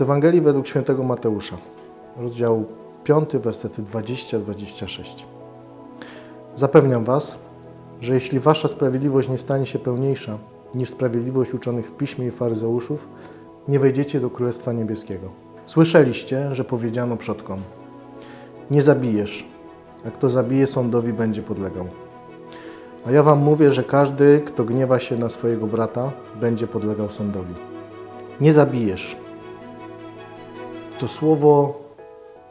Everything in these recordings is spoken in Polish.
Z Ewangelii według świętego Mateusza, rozdział 5, wersety 20-26. Zapewniam Was, że jeśli Wasza sprawiedliwość nie stanie się pełniejsza niż sprawiedliwość uczonych w piśmie i faryzeuszów, nie wejdziecie do Królestwa Niebieskiego. Słyszeliście, że powiedziano przodkom: Nie zabijesz, a kto zabije sądowi będzie podlegał. A ja Wam mówię, że każdy, kto gniewa się na swojego brata, będzie podlegał sądowi. Nie zabijesz. To słowo,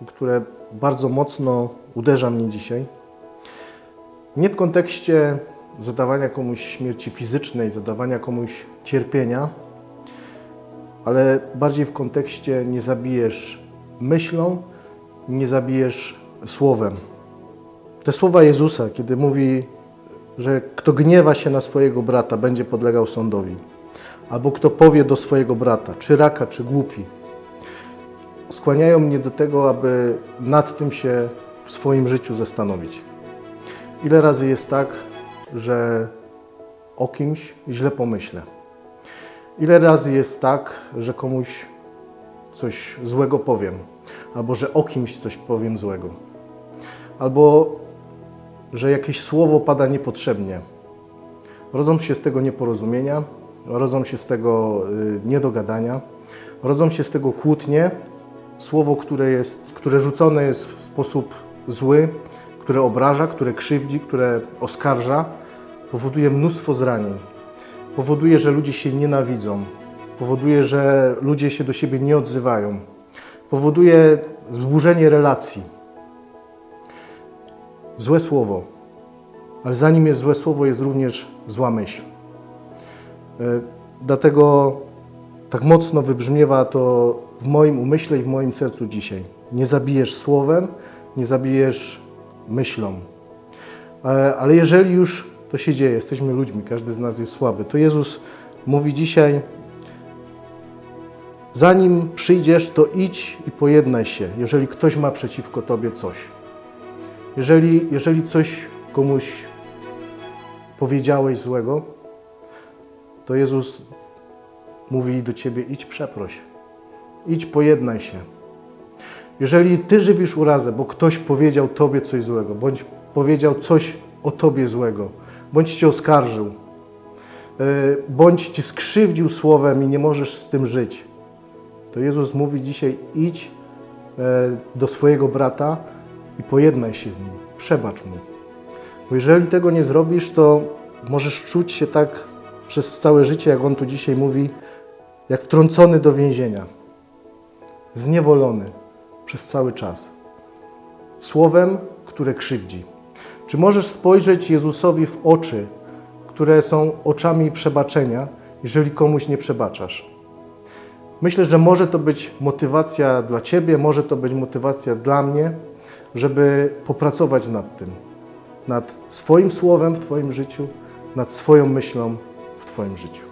które bardzo mocno uderza mnie dzisiaj. Nie w kontekście zadawania komuś śmierci fizycznej, zadawania komuś cierpienia, ale bardziej w kontekście nie zabijesz myślą, nie zabijesz słowem. Te słowa Jezusa, kiedy mówi, że kto gniewa się na swojego brata, będzie podlegał sądowi, albo kto powie do swojego brata, czy raka, czy głupi, skłaniają mnie do tego, aby nad tym się w swoim życiu zastanowić. Ile razy jest tak, że o kimś źle pomyślę? Ile razy jest tak, że komuś coś złego powiem, albo że o kimś coś powiem złego, albo że jakieś słowo pada niepotrzebnie. Rodzą się z tego nieporozumienia, rodzą się z tego y, niedogadania, rodzą się z tego kłótnie, słowo, które, jest, które rzucone jest w sposób zły, które obraża, które krzywdzi, które oskarża, powoduje mnóstwo zranień. Powoduje, że ludzie się nienawidzą. Powoduje, że ludzie się do siebie nie odzywają. Powoduje zburzenie relacji. Złe słowo, ale zanim jest złe słowo, jest również zła myśl. E, Dlatego tak mocno wybrzmiewa to w moim umyśle i w moim sercu dzisiaj. Nie zabijesz słowem, nie zabijesz myślą. E, Ale jeżeli już to się dzieje, jesteśmy ludźmi, każdy z nas jest słaby, to Jezus mówi dzisiaj, zanim przyjdziesz, to idź i pojednaj się, jeżeli ktoś ma przeciwko Tobie coś. Jeżeli, jeżeli coś komuś powiedziałeś złego, to Jezus mówi do Ciebie, idź przeproś, idź pojednaj się. Jeżeli Ty żywisz urazę, bo ktoś powiedział Tobie coś złego, bądź powiedział coś o Tobie złego, bądź Cię oskarżył, e, bądź Cię skrzywdził słowem i nie możesz z tym żyć, to Jezus mówi dzisiaj, idź e, do swojego brata i pojednaj się z nim, przebacz mu. Bo jeżeli tego nie zrobisz, to możesz czuć się tak przez całe życie, jak on tu dzisiaj mówi, jak wtrącony do więzienia, zniewolony przez cały czas. Słowem, które krzywdzi. Czy możesz spojrzeć Jezusowi w oczy, które są oczami przebaczenia, jeżeli komuś nie przebaczasz? Myślę, że może to być motywacja dla Ciebie, może to być motywacja dla mnie, żeby popracować nad tym, nad swoim słowem w Twoim życiu, nad swoją myślą w Twoim życiu.